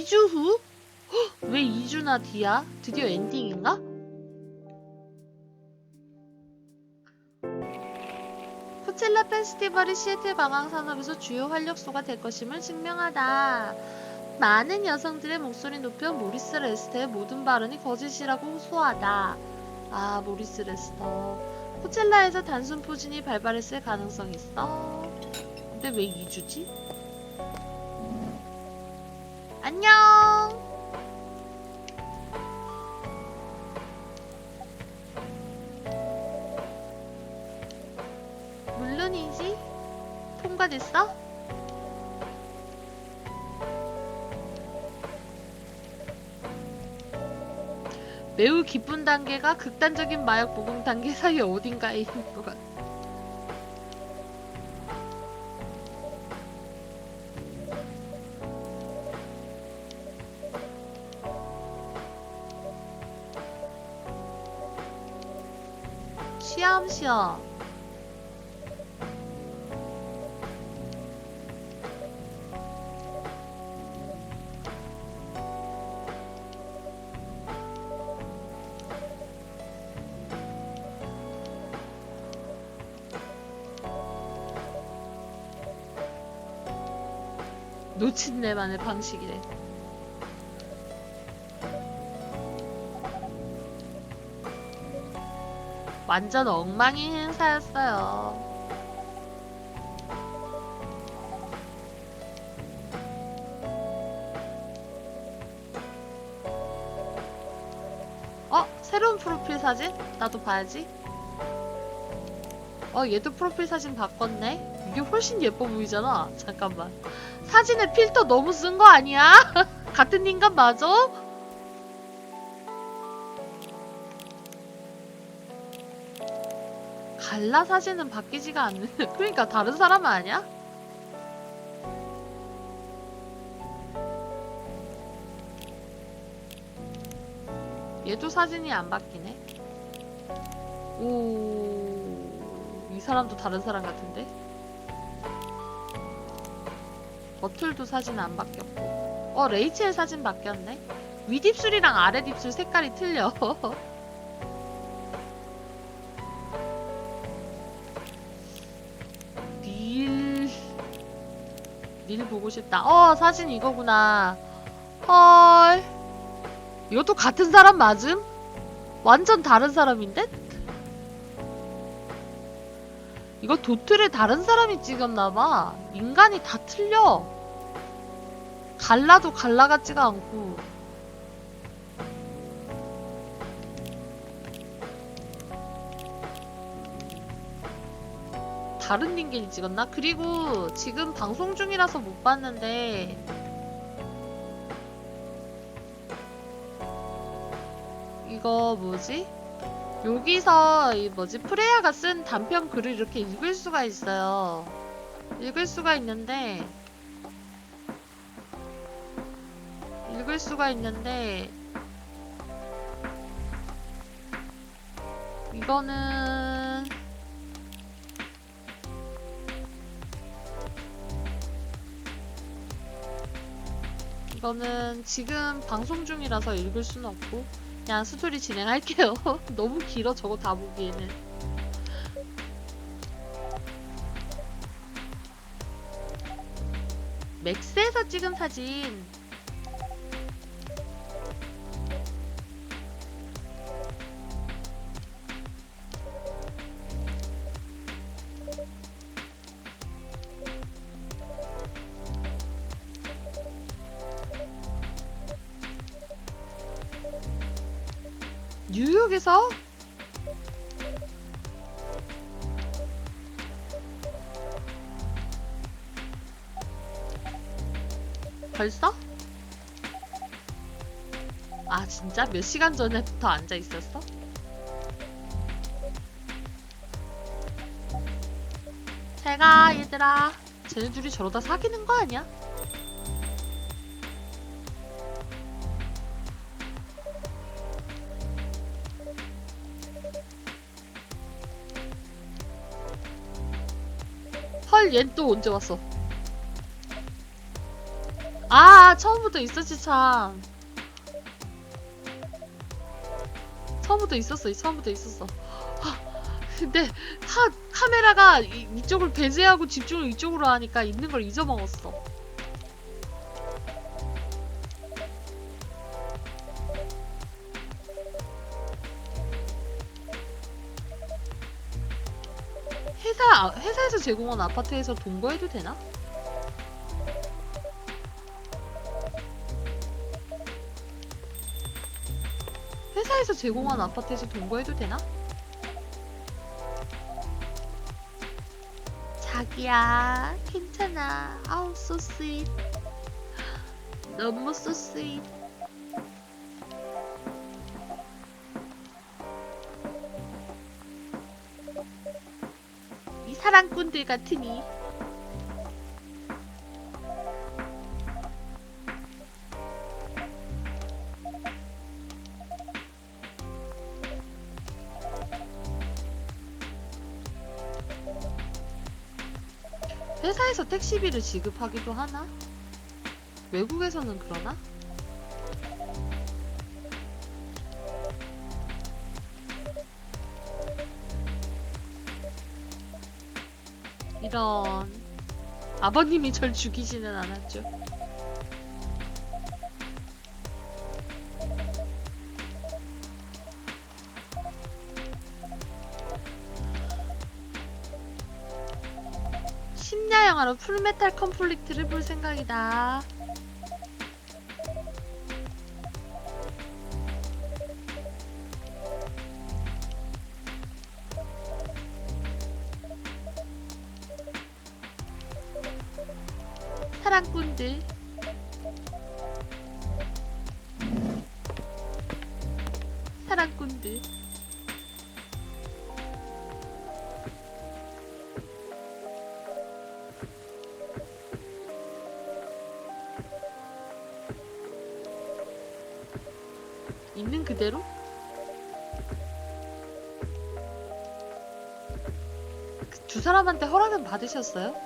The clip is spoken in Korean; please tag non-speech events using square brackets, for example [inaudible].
2주 후? 헉, 왜 2주나 뒤야? 드디어 엔딩인가? 코첼라 페스티벌이 시애틀 관광 산업에서 주요 활력소가 될 것임을 증명하다. 많은 여성들의 목소리 높여 모리스 레스터의 모든 발언이 거짓이라고 호소하다. 아, 모리스 레스터. 코첼라에서 단순 포진이 발발했을 가능성이 있어. 근데 왜 2주지? 안녕! 물론이지. 통과됐어? 매우 기쁜 단계가 극단적인 마약 복용 단계 사이 어딘가에 있는 것 같아. 시험시험. 놓친 내만의 방식이래. 완전 엉망인 행사였어요. 어? 새로운 프로필 사진? 나도 봐야지. 어, 얘도 프로필 사진 바꿨네? 이게 훨씬 예뻐 보이잖아. 잠깐만. 사진에 필터 너무 쓴 거 아니야? [laughs] 같은 인간 맞아? 갈라 사진은 바뀌지가 않는. [laughs] 그러니까 다른 사람 아니야? 얘도 사진이 안 바뀌네. 오, 이 사람도 다른 사람 같은데? 버틀도 사진 안 바뀌었고. 어, 레이첼 사진 바뀌었네. 윗입술이랑 아랫입술 색깔이 틀려. [laughs] 닐 보고 싶다. 어, 사진 이거구나. 헐. 이것도 같은 사람 맞음? 완전 다른 사람인데? 이거 도트를 다른 사람이 찍었나봐. 인간이 다 틀려. 갈라도 갈라 같지가 않고. 다른 닌겐이 찍었나? 그리고 지금 방송 중이라서 못 봤는데 이거 뭐지? 여기서 이 뭐지 프레야가 쓴 단편 글을 이렇게 읽을 수가 있어요. 읽을 수가 있는데 읽을 수가 있는데 이거는 이거는 지금 방송 중이라서 읽을 수는 없고 그냥 스토리 진행할게요. [laughs] 너무 길어 저거 다 보기에는. 맥스에서 찍은 사진. 뉴욕에서? 벌써? 아 진짜? 몇 시간 전에부터 앉아 있었어? 잘가 얘들아 쟤네 둘이 저러다 사귀는 거 아니야? 헐, 얜 또 언제 왔어? 아 처음부터 있었지 참. 처음부터 있었어 처음부터 있었어. 하, 근데 하, 카메라가 이, 이쪽을 배제하고 집중을 이쪽으로 하니까 있는 걸 잊어먹었어 회사 회사에서 제공한 아파트에서 동거해도 되나? 회사에서 제공한 아파트에서 동거해도 되나? 자기야, 괜찮아. 아우, sweet. [gasps] 너무. 이 사랑꾼들 같으니. 회사에서 택시비를 지급하기도 하나? 외국에서는 그러나? 이런 아버님이 절 죽이지는 않았죠. 심야 영화로 풀메탈 컴플리트를 볼 생각이다. 사랑꾼들. 사랑꾼들. 있는 그대로? 그 두 사람한테 허락은 받으셨어요?